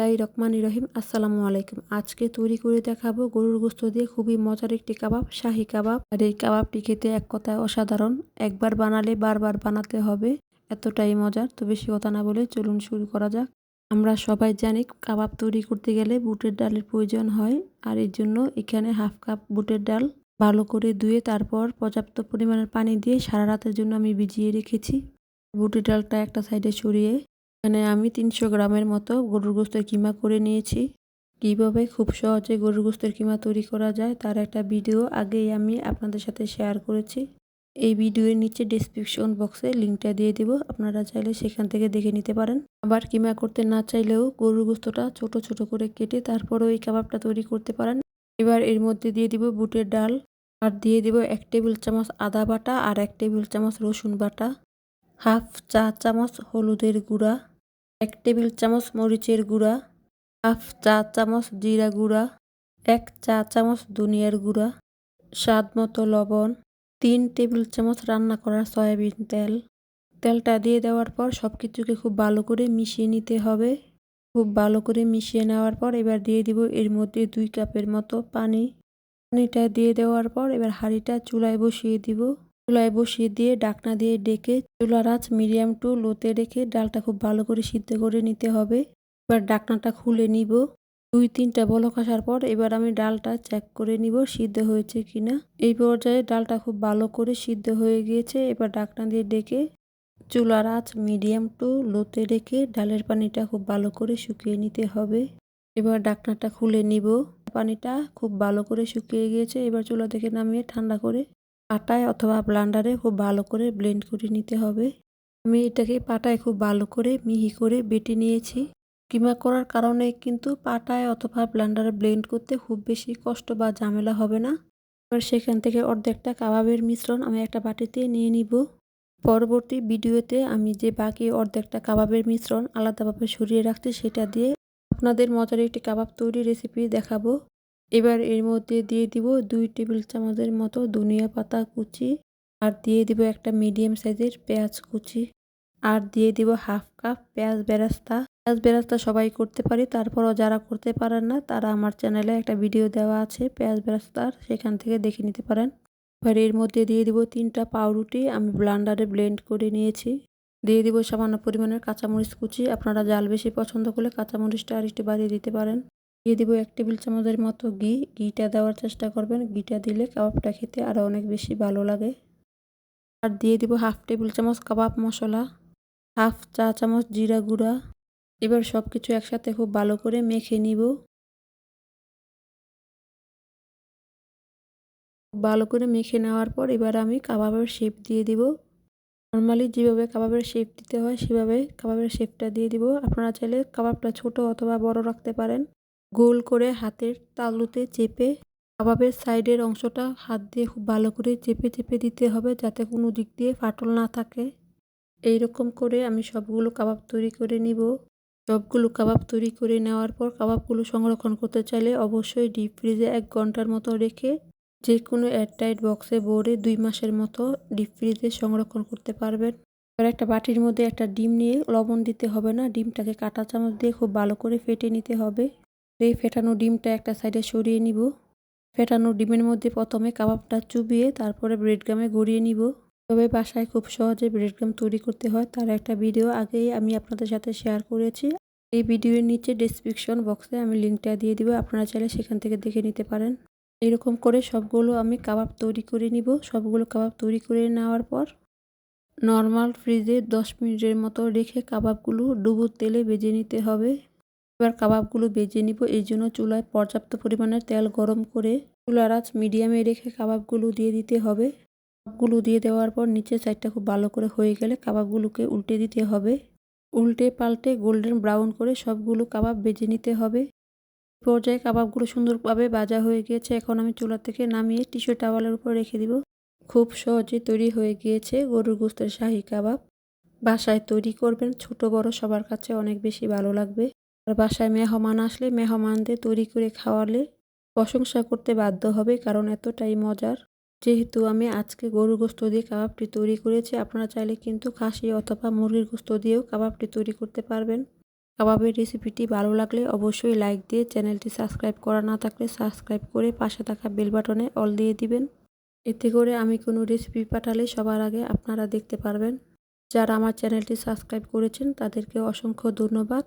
বিসমিল্লাহ রহমান রহিম। আসসালামু আলাইকুম। আজকে তৈরি করে দেখাবো গরুর গোস্ত দিয়ে খুবই মজার একটি কাবাব, শাহি কাবাব। আর এই কাবাবটি খেতে এক কথায় অসাধারণ। একবার বানালে বারবার বানাতে হবে। এতটাই মজার। তো বেশি কথা না বলে চলুন শুরু করা যাক। আমরা সবাই জানি কাবাব তৈরি করতে গেলে বুটের ডালের প্রয়োজন হয়। আর এর জন্য এখানে হাফ কাপ বুটের ডাল ভালো করে ধুয়ে তারপর পর্যাপ্ত পরিমাণের পানি দিয়ে সারা রাতের জন্য আমি ভিজিয়ে রেখেছি। বুটের ডালটা একটা সাইডে সরিয়ে এখানে আমি তিনশো গ্রামের মতো গরুর গোস্তের কিমা করে নিয়েছি। কীভাবে? খুব সহজে গরুর গোস্তের কিমা তৈরি করা যায়। তার একটা ভিডিও আগেই আমি আপনাদের সাথে শেয়ার করেছি। এই ভিডিওর নিচে ডিসক্রিপশন বক্সে লিঙ্কটা দিয়ে দিব। আপনারা চাইলে সেখান থেকে দেখে নিতে পারেন। আবার কিমা করতে না চাইলেও গরুর গোস্তটা ছোট ছোট করে কেটে তারপরও এই কাবাবটা তৈরি করতে পারেন। এবার এর মধ্যে দিয়ে দিব বুটের ডাল। আর দিয়ে দিব এক টেবিল চামচ আদা বাটা আর এক টেবিল চামচ রসুন বাটা। হাফ চা চামচ হলুদের গুঁড়া। এক টেবিল চামচ মরিচের গুঁড়া, হাফ চা চামচ জিরা গুঁড়া, এক চা চামচ ধনিয়ার গুঁড়া, স্বাদ মতো লবণ, তিন টেবিল চামচ রান্না করা সয়াবিন তেল। তেলটা দিয়ে দেওয়ার পর সব কিছুকে খুব ভালো করে মিশিয়ে নিতে হবে। খুব ভালো করে মিশিয়ে নেওয়ার পর এবার দিয়ে দিব এর মধ্যে দুই কাপের মতো পানি। পানিটা দিয়ে দেওয়ার পর এবার হাঁড়িটা চুলায় বসিয়ে দিব। চুলায় বসিয়ে দিয়ে ডাকনা দিয়ে ডেকে চুলার আঁচ মিডিয়াম টু লোতে রেখে ডালটা খুব ভালো করে সিদ্ধ করে নিতে হবে। এবার ডাকনাটা খুলে নিব। দুই তিনটা বলক আসার পর এবার আমি ডালটা চেক করে নিব সিদ্ধ হয়েছে কিনা। এই পর্যায়ে ডালটা খুব ভালো করে সিদ্ধ হয়ে গিয়েছে। এবার ডাকনা দিয়ে ডেকে চুলার আঁচ মিডিয়াম টু লোতে রেখে ডালের পানিটা খুব ভালো করে শুকিয়ে নিতে হবে। এবার ডাকনাটা খুলে নিব। পানিটা খুব ভালো করে শুকিয়ে গিয়েছে। এবার চুলা থেকে নামিয়ে ঠান্ডা করে পাটায় অথবা ব্লান্ডারে খুব ভালো করে ব্লেন্ড করে নিতে হবে। আমি এটাকে পাটায় খুব ভালো করে মিহি করে বেটে নিয়েছি। কিমা করার কারণে কিন্তু পাটায় অথবা ব্লান্ডারে ব্লেন্ড করতে খুব বেশি কষ্ট বা ঝামেলা হবে না। এবার সেখান থেকে অর্ধেকটা কাবাবের মিশ্রণ আমি একটা বাটিতে নিয়ে নিব। পরবর্তী ভিডিওতে আমি যে বাকি অর্ধেকটা কাবাবের মিশ্রণ আলাদাভাবে সরিয়ে রাখছি সেটা দিয়ে আপনাদের মজার একটি কাবাব তৈরি রেসিপি দেখাবো। এবার এর মধ্যে দিয়ে দিব দুই টেবিল চামচের মতো ধনিয়া পাতা কুচি আর দিয়ে দিব একটা মিডিয়াম সাইজের পেঁয়াজ কুচি আর দিয়ে দিব হাফ কাপ পেঁয়াজ বেরাস্তা। পেঁয়াজ বেরাস্তা সবাই করতে পারি, তারপরও যারা করতে পারেন না, তারা আমার চ্যানেলে একটা ভিডিও দেওয়া আছে, পেঁয়াজ বেরাস্তার, সেখান থেকে দেখে নিতে পারেন। এবার এর মধ্যে দিয়ে দিব তিনটা পাউরুটি, আমি ব্লান্ডারে ব্লেন্ড করে নিয়েছি। দিয়ে দিব সামান্য পরিমাণের কাঁচামরিচ কুচি, আপনারা জাল বেশি পছন্দ করলে কাঁচামরিচটা আর একটু বাড়িয়ে দিতে পারেন। দিয়ে দিব এক টেবিল চামচের মতো ঘি। ঘিটা দেওয়ার চেষ্টা করবেন। ঘিটা দিলে কাবাবটা খেতে আরও অনেক বেশি ভালো লাগে। আর দিয়ে দিব হাফ টেবিল চামচ কাবাব মশলা, হাফ চা চামচ জিরা গুঁড়া। এবার সব কিছু একসাথে খুব ভালো করে মেখে নিব। ভালো করে মেখে নেওয়ার পর এবার আমি কাবাবের শেপ দিয়ে দিব। নর্মালি যেভাবে কাবাবের শেপ দিতে হয়, সেভাবে কাবাবের শেপটা দিয়ে দিব। আপনারা চাইলে কাবাবটা ছোট অথবা বড় রাখতে পারেন। গোল করে হাতের তালুতে চেপে কাবাবের সাইডের অংশটা হাত দিয়ে খুব ভালো করে চেপে চেপে দিতে হবে যাতে কোনো দিক দিয়ে ফাটল না থাকে। এই রকম করে আমি সবগুলো কাবাব তৈরি করে নিব। সবগুলো কাবাব তৈরি করে নেওয়ার পর কাবাবগুলো সংরক্ষণ করতে চাইলে অবশ্যই ডিপ ফ্রিজে এক ঘণ্টার মতো রেখে যে কোনো এয়ারটাইট বক্সে ভরে দুই মাসের মতো ডিপ ফ্রিজে সংরক্ষণ করতে পারবেন। এবার একটা বাটির মধ্যে একটা ডিম নিয়ে লবণ দিতে হবে না। ডিমটাকে কাটা চামচ দিয়ে খুব ভালো করে ফেটে নিতে হবে। এই ফেটানো ডিমটা একটা সাইডে সরিয়ে নিব। ফেটানো ডিমের মধ্যে প্রথমে কাবাবটা চুবিয়ে তারপরে ব্রেড গামে গড়িয়ে নিব। তবে বাসায় খুব সহজে ব্রেড গাম তৈরি করতে হয়, তার একটা ভিডিও আগেই আমি আপনাদের সাথে শেয়ার করেছি। এই ভিডিওর নিচে ডিসক্রিপশন বক্সে আমি লিঙ্কটা দিয়ে দিব, আপনারা চাইলে সেখান থেকে দেখে নিতে পারেন। এরকম করে সবগুলো আমি কাবাব তৈরি করে নিব। সবগুলো কাবাব তৈরি করে নেওয়ার পর নর্মাল ফ্রিজে দশ মিনিটের মতো রেখে কাবাবগুলো ডুবো তেলে ভেজে নিতে হবে। এবার কাবাবগুলো বেজে নিব। এই জন্য চুলায় পর্যাপ্ত পরিমাণের তেল গরম করে চুলার আঁচ মিডিয়ামে রেখে কাবাবগুলো দিয়ে দিতে হবে। কাবাবগুলো দিয়ে দেওয়ার পর নিচের সাইডটা খুব ভালো করে হয়ে গেলে কাবাবগুলোকে উল্টে দিতে হবে। উল্টে পাল্টে গোল্ডেন ব্রাউন করে সবগুলো কাবাব বেজে নিতে হবে। পর্যায়ে কাবাবগুলো সুন্দরভাবে ভাজা হয়ে গিয়েছে। এখন আমি চুলা থেকে নামিয়ে টিস্যু টাওয়ালের উপর রেখে দিব। খুব সহজে তৈরি হয়ে গিয়েছে গরুর গোস্তের শাহি কাবাব। বাসায় তৈরি করবেন ছোট বড় সবার কাছে অনেক বেশি ভালো লাগবে। আর বাসায় মেহমান আসলে মেহমানদের তৈরি করে খাওয়ালে প্রশংসা করতে বাধ্য হবে, কারণ এতটাই মজার। যেহেতু আমি আজকে গরুর গোস্ত দিয়ে কাবাবটি তৈরি করেছি, আপনারা চাইলে কিন্তু খাসি অথবা মুরগির গোস্ত দিয়েও কাবাবটি তৈরি করতে পারবেন। কাবাবের রেসিপিটি ভালো লাগলে অবশ্যই লাইক দিয়ে চ্যানেলটি সাবস্ক্রাইব করা না থাকলে সাবস্ক্রাইব করে পাশে থাকা বেল বাটনে অল দিয়ে দিবেন। এতে করে আমি কোনো রেসিপি পাঠালে সবার আগে আপনারা দেখতে পারবেন। যারা আমার চ্যানেলটি সাবস্ক্রাইব করেছেন, তাদেরকে অসংখ্য ধন্যবাদ।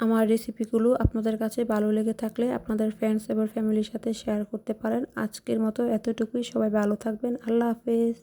আমার রেসিপিগুলো আপনাদের কাছে ভালো লেগে থাকলে আপনাদের ফ্রেন্ডস এবং ফ্যামিলির সাথে শেয়ার করতে পারেন। আজকের মতো এতটুকুই। সবাই ভালো থাকবেন। আল্লাহ হাফেজ।